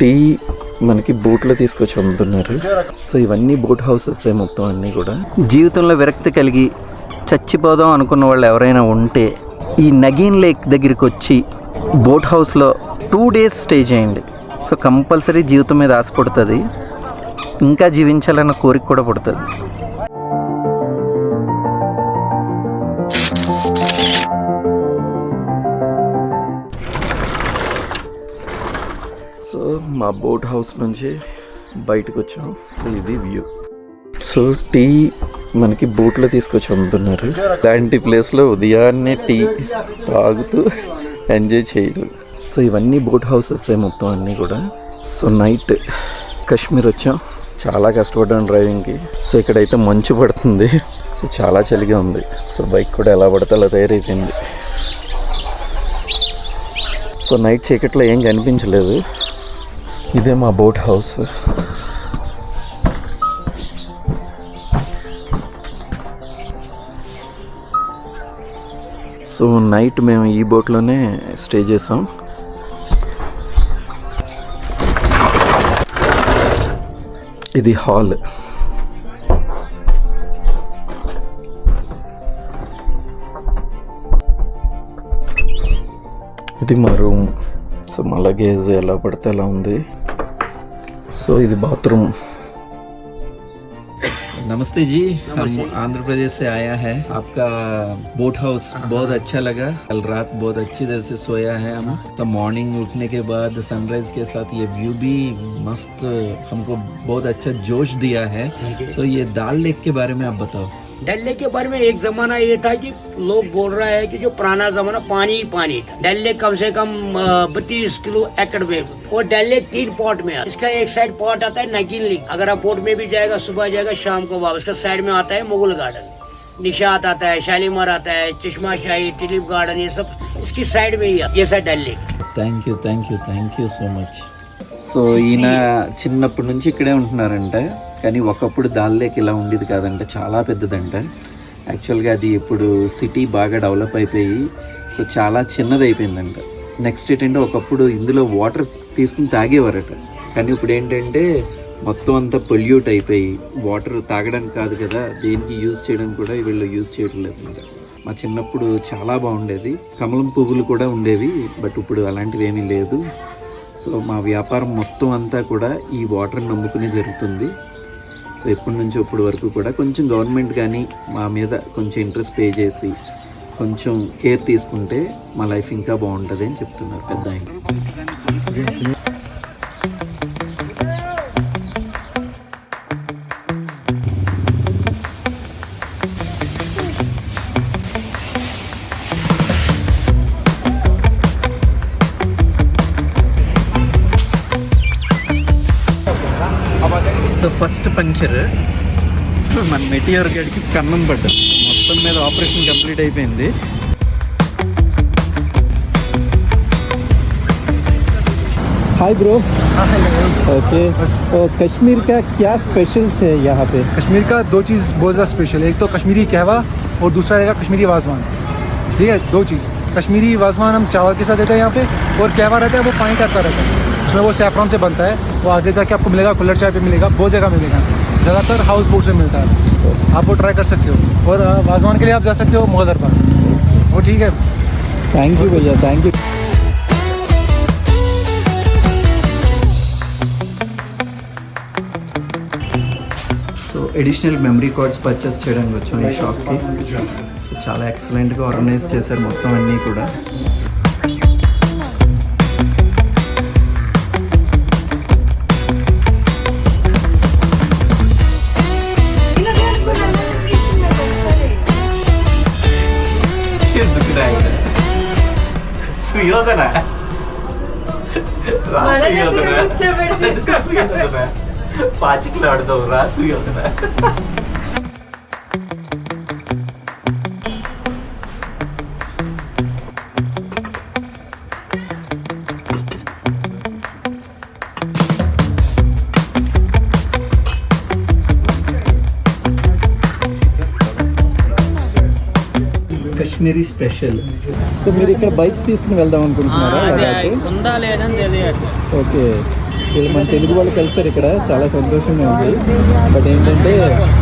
Tea మనకి బోట్లో తీసుకొచ్చి అమ్ముతున్నారు. సో ఇవన్నీ బోట్ హౌసెస్ మొత్తం అన్నీ కూడా. జీవితంలో విరక్తి కలిగి చచ్చిపోదాం అనుకున్న వాళ్ళు ఎవరైనా ఉంటే ఈ నగీన్ లేక్ దగ్గరికి వచ్చి బోట్ హౌస్లో టూ డేస్ స్టే చేయండి. సో కంపల్సరీ జీవితం మీద ఆశ పుడుతుంది ఇంకా జీవించాలన్న కోరిక కూడా పుడుతుంది. మా బోట్ హౌస్ నుంచి బయటకు వచ్చాం ఇది వ్యూ సో టీ మనకి బోట్లో తీసుకొచ్చి అమ్ముతున్నారు. ఇలాంటి ప్లేస్లో ఉదయాన్నే టీ తాగుతూ ఎంజాయ్ చేయడం సో ఇవన్నీ బోట్ హౌసెస్ మొత్తం అన్నీ కూడా. సో నైట్ కాశ్మీర్ వచ్చాం. చాలా కష్టపడ్డాం డ్రైవింగ్కి సో ఇక్కడైతే మంచు పడుతుంది. సో చాలా చలిగా ఉంది. సో బైక్ కూడా ఎలా పడితే అలా తయారైపోయింది. సో నైట్ చీకట్లో ఏం కనిపించలేదు. ఇదే మా బోట్ హౌస్. సో నైట్ మేము ఈ బోట్లోనే స్టే చేసాం. ఇది హాల్. ఇది మా రూమ్. సో మా లగేజ్ ఎలా పడితే అలా ఉంది. సో ఇది బాత్రూమ్ नमस्ते जी हम आंध्र प्रदेश से आया है। आपका बोट हाउस बहुत अच्छा लगा। कल रात बहुत अच्छी तरह से सोया है हम। तो मॉर्निंग उठने के बाद सनराइज के साथ ये व्यू भी मस्त हमको बहुत अच्छा जोश दिया है। सो ये दाल लेक के बारे में आप बताओ। डल लेक के बारे में एक जमाना ये था कि लोग बोल रहा है कि जो पुराना जमाना पानी ही पानी था। डल लेक कम से कम बत्तीस किलो एकड़ में। और डल लेक तीन पॉट में है। इसका एक साइड पॉट आता है नगीन लेक अगर आप बोट में भी जाएगा सुबह जाएगा शाम को वापस इसका साइड में आता है मुगल गार्डन निशात आता है शालीमार आता है चश्मा शाही टिलिप गार्डन ये सब इसकी साइड में ही है ये side Dal lake thank you thank you thank you so much so ఈయన చిన్నప్పటి నుంచి ఇక్కడే ఉంటున్నారంట కానీ ఒకప్పుడు దాల్లేకి ఇలా ఉండేది కాదంట చాలా పెద్దదంట యాక్చువల్గా అది ఇప్పుడు సిటీ బాగా డెవలప్ అయిపోయి సో చాలా చిన్నది అయిపోయిందంట నెక్స్ట్ ఏంటంటే ఒకప్పుడు ఇందులో వాటర్ తీసుకుని తాగేవారట కానీ ఇప్పుడు ఏంటంటే మొత్తం అంతా పొల్యూట్ అయిపోయి వాటర్ తాగడానికి కాదు కదా దేనికి యూజ్ చేయడానికి కూడా వీళ్ళు యూజ్ చేయడం లేదంట మా చిన్నప్పుడు చాలా బాగుండేది. కమలం పువ్వులు కూడా ఉండేవి బట్ ఇప్పుడు అలాంటివి ఏమీ లేదు. సో మా వ్యాపారం మొత్తం అంతా కూడా ఈ వాటర్ నమ్ముకునే జరుగుతుంది. సో ఎప్పటి నుంచో ఇప్పటి వరకు కూడా కొంచెం గవర్నమెంట్ కానీ మా మీద కొంచెం ఇంట్రెస్ట్ పే చేసి కొంచెం కేర్ తీసుకుంటే మా లైఫ్ ఇంకా బాగుంటుంది అని చెప్తున్నారు పెద్ద సో ఫస్ట్ పంక్చర్ మన మెటీరియర్ గడికి కన్నం పడ్డది మొత్తం మీద ఆపరేషన్ కంప్లీట్ అయిపోయింది हाय ब्रो ओके तो कश्मीर का क्या स्पेशल्स है यहाँ पे कश्मीर का दो चीज़ बहुत ज़्यादा स्पेशल है एक तो कश्मीरी कहवा और दूसरा रहेगा कश्मीरी वाजवान ठीक है दो चीज़ कश्मीरी वाजवान हम चावल के साथ देते हैं यहाँ पे और कहवा रहता है वो पानी टाइप का रहता है उसमें वो सैफरॉन से बनता है वो आगे जाके आपको मिलेगा कुल्लर चाय पे मिलेगा बहुत जगह मिलेगा ज़्यादातर हाउस बोट से मिलता है आप वो ट्राई कर सकते हो और अ, वाजवान के लिए आप जा सकते हो मोहदर पास वो ठीक है థ్యాంక్ యూ భయ్యా thank you so additional memory cards purchase చేయడానికి వచ్చాం ఈ షాప్కి సో చాలా ఎక్సలెంట్గా ఆర్గనైజ్ చేశారు మొత్తం అన్నీ కూడా సుయోధన రా సుయోధన సుయోధన పాచికలు ఆడతావు రా సుయోధన కాశ్మీరీ స్పెషల్. సో మీరు ఇక్కడ బైక్స్ తీసుకుని వెళ్దాం అనుకుంటున్నారా? ఓకే. వీళ్ళు మన తెలుగు వాళ్ళు కలిసారు ఇక్కడ. చాలా సంతోషంగా ఉంది. బట్ ఏంటంటే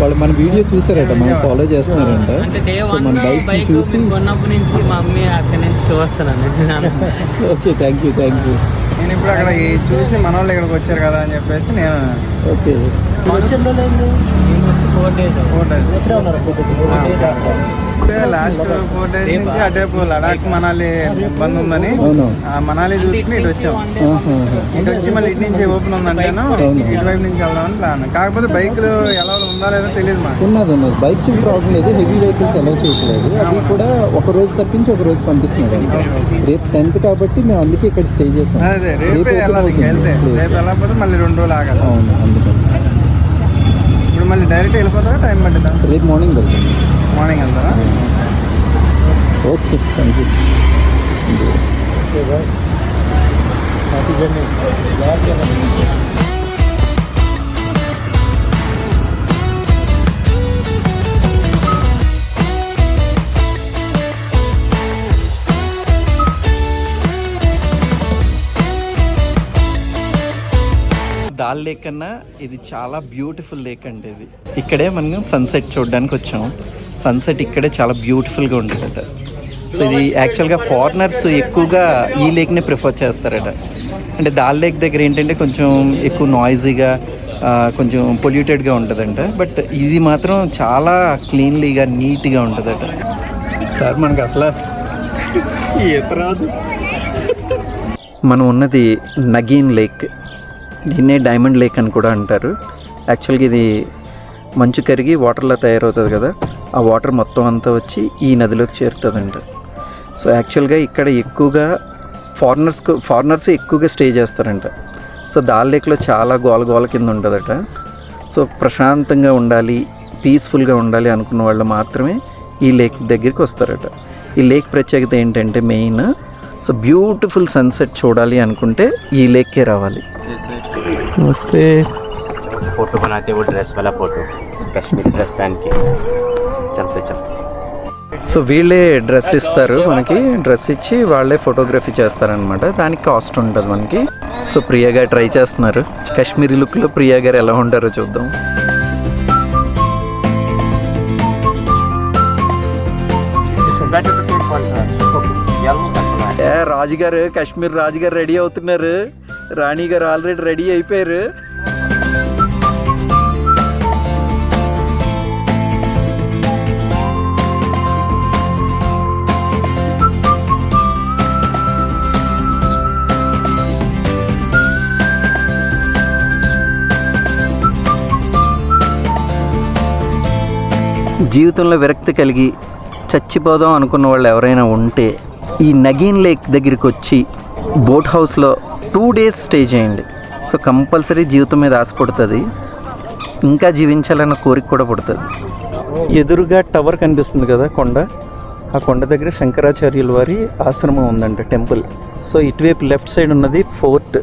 వాళ్ళు మన వీడియో చూసారట మనం ఫాలో చేస్తున్నారంట. సో మన బైక్స్ బైక్ చూసి కొన్నప్పటి నుంచి మా మమ్మీ అక్కడి నుంచి చూస్తున్నాను. Okay thank you thank you నేను ఇప్పుడు అక్కడ చూసి మన వాళ్ళు ఇక్కడికి వచ్చారు కదా అని చెప్పేసి నేను okay. Four days four days last four days నుంచి అటేపు లడాక్ మనాలి బంద్ ఉందని. మనాలి చూసుకుని ఇటు వచ్చాం. ఇటు వచ్చి మళ్ళీ ఇటు నుంచి ఓపెన్ ఉందంటేను. ఇటువైపు నుంచి వెళ్దామని ప్లాన్ కాకపోతే బైక్లు ఎలా ఉందా లేదో తెలియదు మాకు. ఉన్నది ఉన్నది. బైక్స్ ప్రాబ్లం లేదు. హెవీ వెహికల్స్ అలౌ చేయట్లేదు. అది కూడా ఒక రోజు తప్పించి ఒక రోజు పంపిస్తున్నారు రేపు టెన్త్ కాబట్టి మేము అందుకే ఇక్కడ స్టే చేస్తాం అదే రేపే వెళ్ళాలి వెళ్తే. రేపు వెళ్ళకపోతే మళ్ళీ రెండు రోజులు ఆగాలి. అవును అందుకని. ఇప్పుడు మళ్ళీ డైరెక్ట్ వెళ్ళిపోతారా? టైం పట్టిద్దా? రేపు మార్నింగ్ వెళ్తాం. మార్నింగ్ వెళ్తారా? Okay thank you. Dal lake అన్నా ఇది చాలా బ్యూటిఫుల్ లేక్ అండి ఇది. ఇక్కడే మనం సన్సెట్ చూడడానికి వచ్చాం. సన్సెట్ ఇక్కడే చాలా బ్యూటిఫుల్గా ఉంటుందట సో ఇది యాక్చువల్గా ఫారినర్స్ ఎక్కువగా ఈ లేక్ని ప్రిఫర్ చేస్తారట. అంటే దాల్ లేక్ దగ్గర ఏంటంటే కొంచెం ఎక్కువ నాయిజీగా కొంచెం పొల్యూటెడ్గా ఉంటుందంట బట్ ఇది మాత్రం చాలా క్లీన్లీగా నీట్గా ఉంటుందట సార్ మనకు అసలు ఈత రాదు. మనం ఉన్నది నగీన్ లేక్. దీన్నే డైమండ్ లేక్ అని కూడా అంటారు. యాక్చువల్గా ఇది మంచు కరిగి వాటర్లో తయారవుతుంది కదా ఆ వాటర్ మొత్తం అంతా వచ్చి ఈ నదిలోకి చేరుతుందంట. సో యాక్చువల్గా ఇక్కడ ఎక్కువగా ఫారినర్స్ ఫారినర్స్ ఎక్కువగా స్టే చేస్తారంట. సో దాల్ లేక్లో చాలా గోల గోల కింద ఉంటుందట. సో ప్రశాంతంగా ఉండాలి పీస్ఫుల్గా ఉండాలి అనుకున్న వాళ్ళు మాత్రమే ఈ లేక్ దగ్గరికి వస్తారట. ఈ లేక్ ప్రత్యేకత ఏంటంటే మెయిన్ సో బ్యూటిఫుల్ సన్సెట్ చూడాలి అనుకుంటే ఈ లేక్కే రావాలి నమస్తే फोटो बनाते वो ड्रेस वाला फोटो कश्मीरी ड्रेस पहन के चलते चलते సో వీళ్ళే డ్రెస్ ఇస్తారు మనకి డ్రెస్ ఇచ్చి వాళ్ళే ఫోటోగ్రఫీ చేస్తారనమాట దానికి కాస్ట్ ఉంటుంది మనకి సో ప్రియా గారు ట్రై చేస్తున్నారు కాశ్మీరీ లుక్లో ప్రియా గారు ఎలా ఉంటారో చూద్దాం better to take one yellow that ఏ రాజుగారు కాశ్మీర్ రాజుగారు రెడీ అవుతున్నారు. రాణి గారు ఆల్రెడీ రెడీ అయిపోయారు. జీవితంలో విరక్తి కలిగి చచ్చిపోదాం అనుకున్న వాళ్ళు ఎవరైనా ఉంటే ఈ నగీన్ లేక్ దగ్గరికి వచ్చి బోట్ హౌస్లో టూ డేస్ స్టే చేయండి. సో కంపల్సరీ జీవితం మీద ఆశ పుడుతుంది. ఇంకా జీవించాలన్న కోరిక కూడా పుడుతుంది. ఎదురుగా టవర్ కనిపిస్తుంది కదా కొండ. ఆ కొండ దగ్గర శంకరాచార్యుల వారి ఆశ్రమం ఉందంట టెంపుల్. సో ఇటువైపు లెఫ్ట్ సైడ్ ఉన్నది fort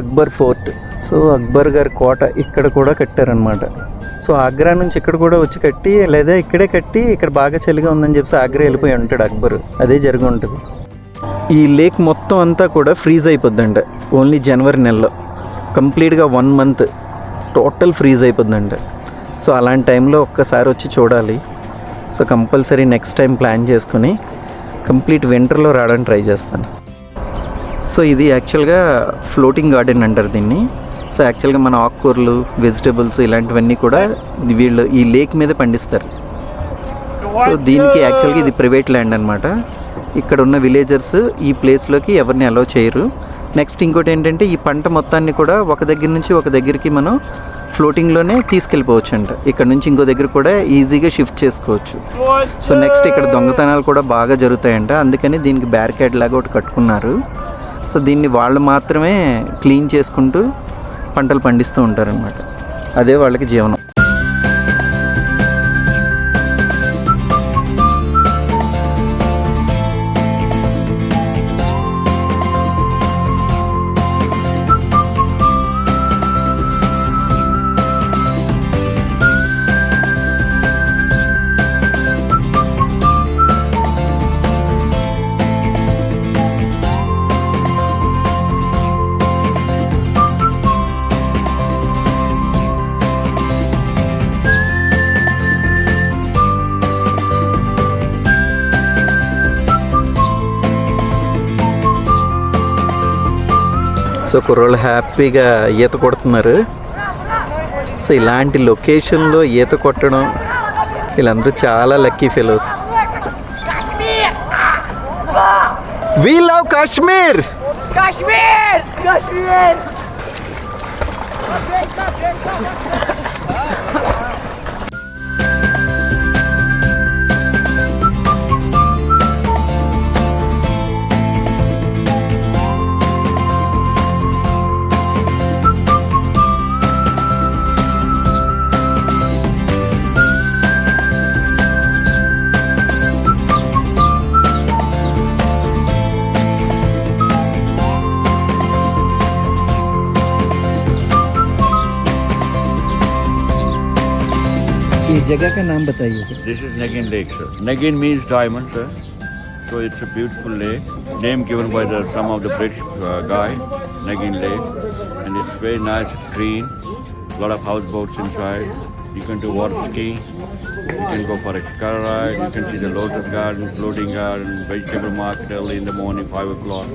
Akbar fort. So Akbar గారి కోట ఇక్కడ కూడా కట్టారనమాట సో ఆగ్రా నుంచి ఇక్కడ కూడా వచ్చి కట్టి లేదా ఇక్కడే కట్టి ఇక్కడ బాగా చలిగా ఉందని చెప్పి ఆగ్రా వెళ్ళిపోయి ఉంటాడు అక్బర్. అదే జరిగి ఉంటుంది. ఈ లేక్ మొత్తం అంతా కూడా ఫ్రీజ్ అయిపోద్దంట. ఓన్లీ జనవరి నెలలో. కంప్లీట్గా వన్ మంత్ టోటల్ ఫ్రీజ్ అయిపోద్దంట. సో అలాంటి టైంలో ఒక్కసారి వచ్చి చూడాలి. So compulsory next time plan చేసుకొని కంప్లీట్ వింటర్లో రావడానికి ట్రై చేస్తాను. సో ఇది యాక్చువల్గా ఫ్లోటింగ్ గార్డెన్ అంటారు దీన్ని. సో యాక్చువల్గా మన ఆకుకూరలు వెజిటబుల్స్ ఇలాంటివన్నీ కూడా వీళ్ళు ఈ లేక్ మీద పండిస్తారు. సో దీనికి యాక్చువల్గా ఇది ప్రైవేట్ ల్యాండ్ అనమాట ఇక్కడ ఉన్న విలేజర్స్ ఈ ప్లేస్లోకి ఎవరిని అలౌ చేయరు. నెక్స్ట్ ఇంకోటి ఏంటంటే ఈ పంట మొత్తాన్ని కూడా ఒక దగ్గర నుంచి ఒక దగ్గరికి మనం ఫ్లోటింగ్లోనే తీసుకెళ్ళిపోవచ్చు అంట ఇక్కడ నుంచి ఇంకో దగ్గర కూడా ఈజీగా షిఫ్ట్ చేసుకోవచ్చు. సో నెక్స్ట్ ఇక్కడ దొంగతనాలు కూడా బాగా జరుగుతాయంట. అందుకని దీనికి బ్యారికేడ్ లాగా ఒకటి కట్టుకున్నారు. సో దీన్ని వాళ్ళు మాత్రమే క్లీన్ చేసుకుంటూ పంటలు పండిస్తూ ఉంటారనమాట అదే వాళ్ళకి జీవనం. సో కుర్రోళ్ళు హ్యాపీగా ఈత కొడుతున్నారు. సో ఇలాంటి లొకేషన్లో ఈత కొట్టడం వీళ్ళందరూ చాలా lucky fellows. We love Kashmir ये जगह का नाम बताइए sir This is Nagin Lake, sir. Nagin means diamond, sir. So it's a beautiful lake. Name given by the some of the British uh, guy, Nagin Lake, and it's very nice, it's green. A lot of houseboats inside. You can do water skiing. You can go for a car ride. You can see the lotus garden, floating garden, vegetable market early in the morning, five o'clock.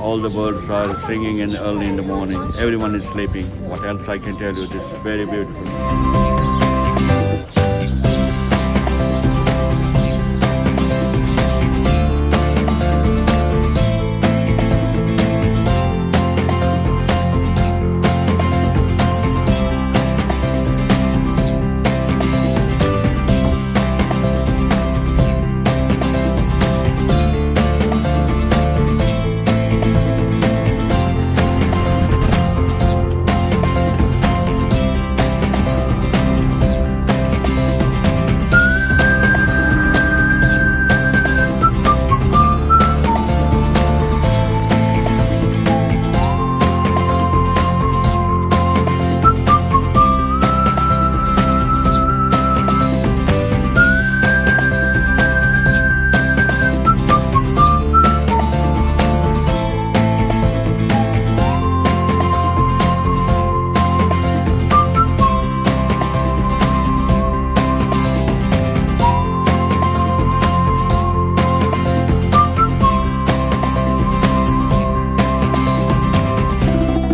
All the birds are singing in early in the morning. Everyone is sleeping. What else I can tell you? This is very beautiful.